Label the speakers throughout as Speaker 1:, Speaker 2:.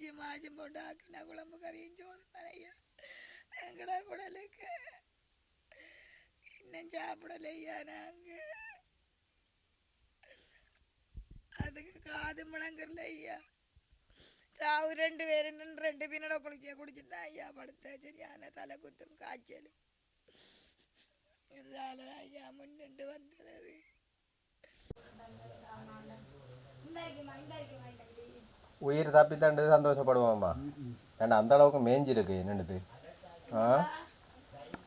Speaker 1: இறைச்சி மாச்சும் போட்டு ஆக்கின குழம்பு கறியும் சோறு தரையா எங்கடா குடலுக்கு இன்னும் சாப்பிடலையா நாங்கள் அதுக்கு காது முழங்கல ஐயா சாவு ரெண்டு பேரும் ரெண்டு பின்னட குளிக்க குடிச்சுதான் ஐயா படுத்த சரியான தலை குத்தும் காய்ச்சலும் இதனால ஐயா முன்னிட்டு வந்தது அது.
Speaker 2: உயிர் தப்பித்தாண்டு சந்தோஷப்படுவோம்மா ஏன்னா அந்த அளவுக்கு மேய்ஞ்சிருக்கு என்னென்னது? ஆ?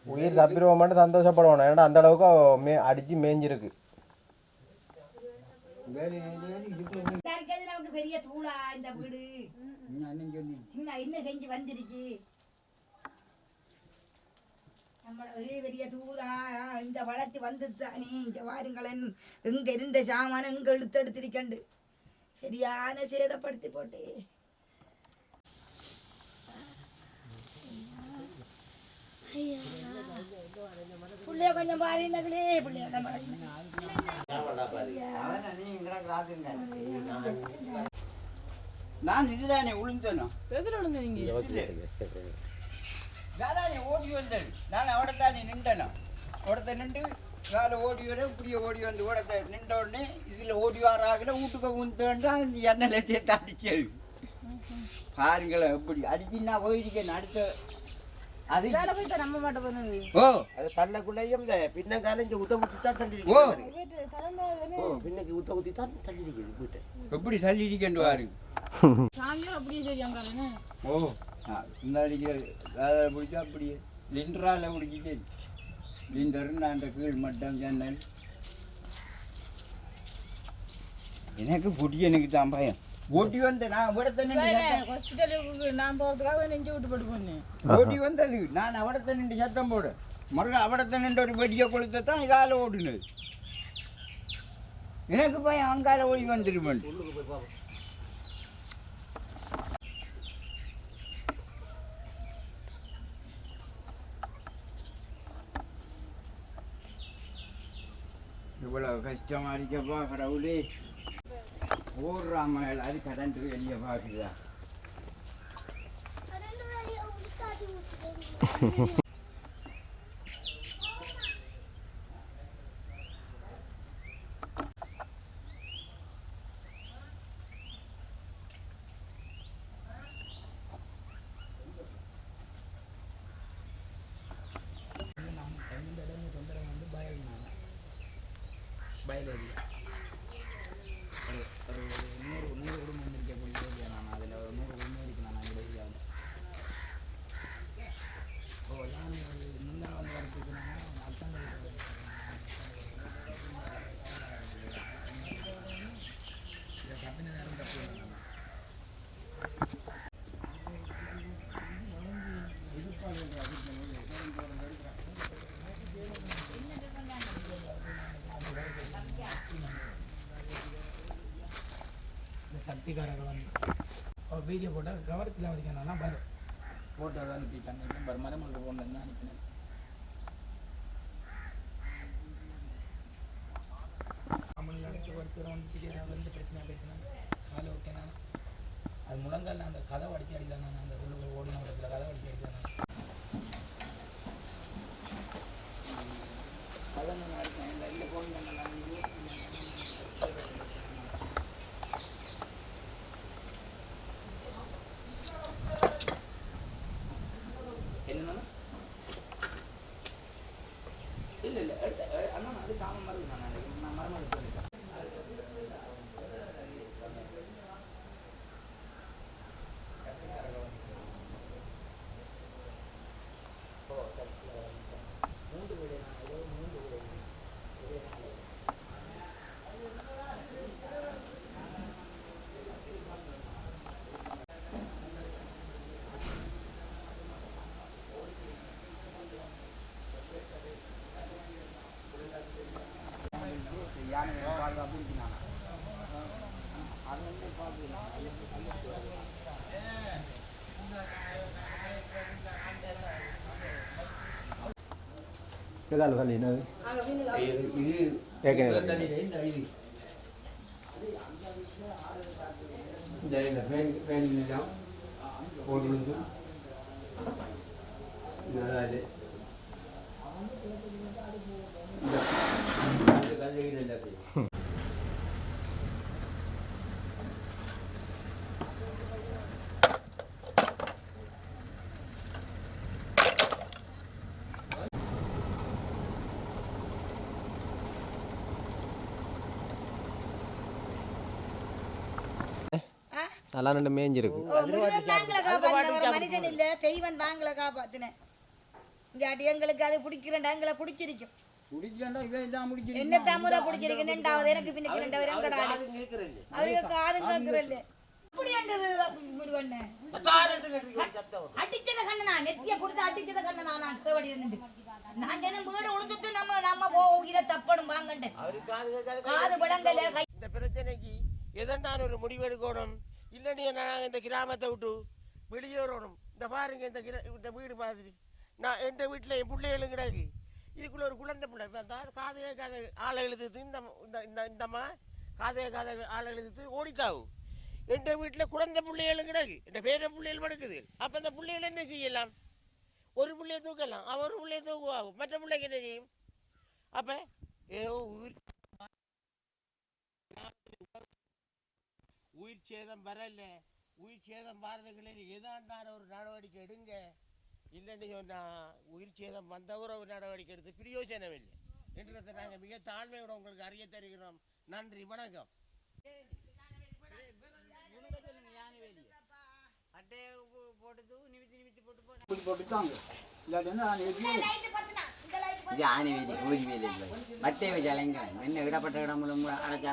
Speaker 2: உயிர் தப்பிடுவோமான்னு சந்தோஷப்படுவோம். ஏன்னா அந்த அளவுக்கு மே அடித்து மேய்ஞ்சிருக்கு
Speaker 3: நமக்கு பெரிய தூளா இந்த வீடு? என்ன செஞ்சு வந்துருச்சு பெரிய தூதா இந்த வளர்ச்சி வந்து தானே இங்க வாருங்களேன். இங்க இருந்த சாமான எங்க இழுத்தெடுத்திருக்கண்டு சரியான சேதப்படுத்தி போட்டு புள்ளைய கொஞ்சம் பாருங்களே புள்ளைய
Speaker 4: நான் இதுதானே உளுந்தனோ
Speaker 5: எதிர விழுந்தீங்க
Speaker 4: நானே ஓடி வந்தேன் நான் அவடத்தானே நின்றனோ அவடத்தை நின்று காலை ஓடி வர இப்படியே ஓடி வந்து ஓடத்தை நின்ற உடனே இதில் ஓடி வராகல வீட்டுக்கு உந்தோண்டா அந்த எண்ணெயில் சேர்த்து அடிச்சது. பாருங்களேன் எப்படி அடிச்சு நான் போயிருக்கேன் அடுத்த அது
Speaker 5: வேலை போய் நம்ம மாட்ட போனது
Speaker 4: ஓ.
Speaker 6: அது தள்ளக்குள்ளேயும் இந்த பின்னங்காலம் இங்க உத்த குத்தி தான் தள்ளி
Speaker 4: ஓ.
Speaker 6: ஓ பின்னுக்கு உத்த குத்தி தான் தள்ளி இருக்குது வீட்டை.
Speaker 4: எப்படி பாருங்க
Speaker 5: அப்படியே சரி அங்காலே
Speaker 4: ஓ. இந்த அடிக்கிற வேலை பிடிச்சா அப்படியே லிண்டரால பிடிச்சிட்டு லிண்டர் நான் அந்த கீழ் மட்டம் ஜன்னல். எனக்கு பொடி எனக்கு தான் பயம். ஓடி வந்த நான் விடத்த நின்று சத்தம்.
Speaker 5: ஹாஸ்பிட்டலுக்கு நான் போகிறதுக்காக நெஞ்சு விட்டு போட்டு போனேன்
Speaker 4: ஓடி வந்தது. நான் அவடத்த நின்று சத்தம் போடு மறுக அவடத்த நின்று ஒரு வெடியை கொளுத்த தான் இதால் ஓடுனது. எனக்கு பயம் அங்கால ஓடி வந்துருமன் இவ்வளவு கஷ்டமா இருக்கப்பா கடவுளே ஓடுறாம அது கடந்து வெளியே பார்க்குதா
Speaker 7: இந்த சக்திகாரர்கள் வந்து. வீடியோ போட்டால் கவரத்தில் வரைக்கும் பாரு. போட்டோ அனுப்பிட்டாங்க பாரு மரமலுக்கு கொண்டு வந்து அனுப்பினேன். அம்மன் ஒருத்தர் வந்து பிரச்சனை பேசினாங்க காலை ஓகேண்ணா அது முழங்கால் அந்த கதை அடிச்சு அடிதான்? நான் அந்த உள்ள ஓடின இடத்துல கதை அடிக்க அடிதான்? கதை நான் அடித்தேன் இல்லை இல்லை போகணும் இல்லை இல்லை அண்ணா அது காமன் மருந்து நான் நான் மரமாக
Speaker 2: ஏதாவது தண்ணி என்னது
Speaker 4: இது
Speaker 2: ஏற்கனவே
Speaker 7: இந்த
Speaker 6: இந்த ஃபேன் ஃபேன்லாம் போட்டு
Speaker 2: அதாவது இந்த தண்ணி எல்லாத்தையும் நல்லா ரெண்டு மேய்ஞ்சிருக்கு
Speaker 3: மனுஷன் இல்ல தெய்வம் தாங்களை காப்பாத்தின. இந்த அடி எங்களுக்கு அது பிடிக்கிறேன் எங்களை பிடிச்சிருக்கும். என்ன தாமதா பிடிச்சிருக்கு ரெண்டாவது எனக்கு பின்னுக்கு ரெண்டாவது அவருக்கு காதும் கேட்கறல்ல அடிச்சத கண்ணனா நெத்திய கொடுத்து அடிச்சத கண்ணனா நான் தேவடி நின்று நான் தினம் வீடு உழுந்துட்டு நம்ம நம்ம போகிற தப்படும் வாங்கண்டேன் காது விளங்கல கை
Speaker 6: இந்த பிரச்சனைக்கு எதனால் ஒரு முடிவு எடுக்கணும் இல்லைன்னு நாங்கள் இந்த கிராமத்தை விட்டு வெளியேறணும். இந்த பாருங்க இந்த கிரா இந்த வீடு மாதிரி. நான் எந்த வீட்டில் என் பிள்ளைகளும் கிடக்கு. இதுக்குள்ளே ஒரு குழந்தை பிள்ளை. இப்போ காது கேட்காத ஆளை எழுதுது இந்த இந்த இந்த இந்தம்மா காது கேட்காத ஆளை எழுதுது ஓடித்தாவு எந்த வீட்டில் குழந்தை பிள்ளைகளும் கிடக்கு. என் பேர பிள்ளைகள் படுக்குது. அப்போ இந்த பிள்ளைகள் என்ன செய்யலாம்? ஒரு பிள்ளையை தூக்கலாம். அவன் ஒரு பிள்ளைய தூக்குவாகும் மற்ற பிள்ளைக்கு என்ன செய்யும்? அப்போ ஏதோ உயிர் உயிர் சேதம் வரல. உயிர் சேதம் வரதுகளில் எதாண்டான ஒரு நடவடிக்கை எடுங்க. இல்லைன்னு சொன்னா உயிர் சேதம் வந்தவரை ஒரு நடவடிக்கை எடுத்து பிரயோஜனம் இல்லை என்றதை நாங்கள் மிக தாழ்மையோட உங்களுக்கு அறிய தருகிறோம். நன்றி வணக்கம்.
Speaker 4: அட்டையை போட்டு நிமித்தி நிமித்தி போட்டு போட்டு போட்டுட்டாங்க இல்லாட்டினா நான் மட்டை வச்சு அலைங்க என்ன இடப்பட்ட இடம் அடைச்சா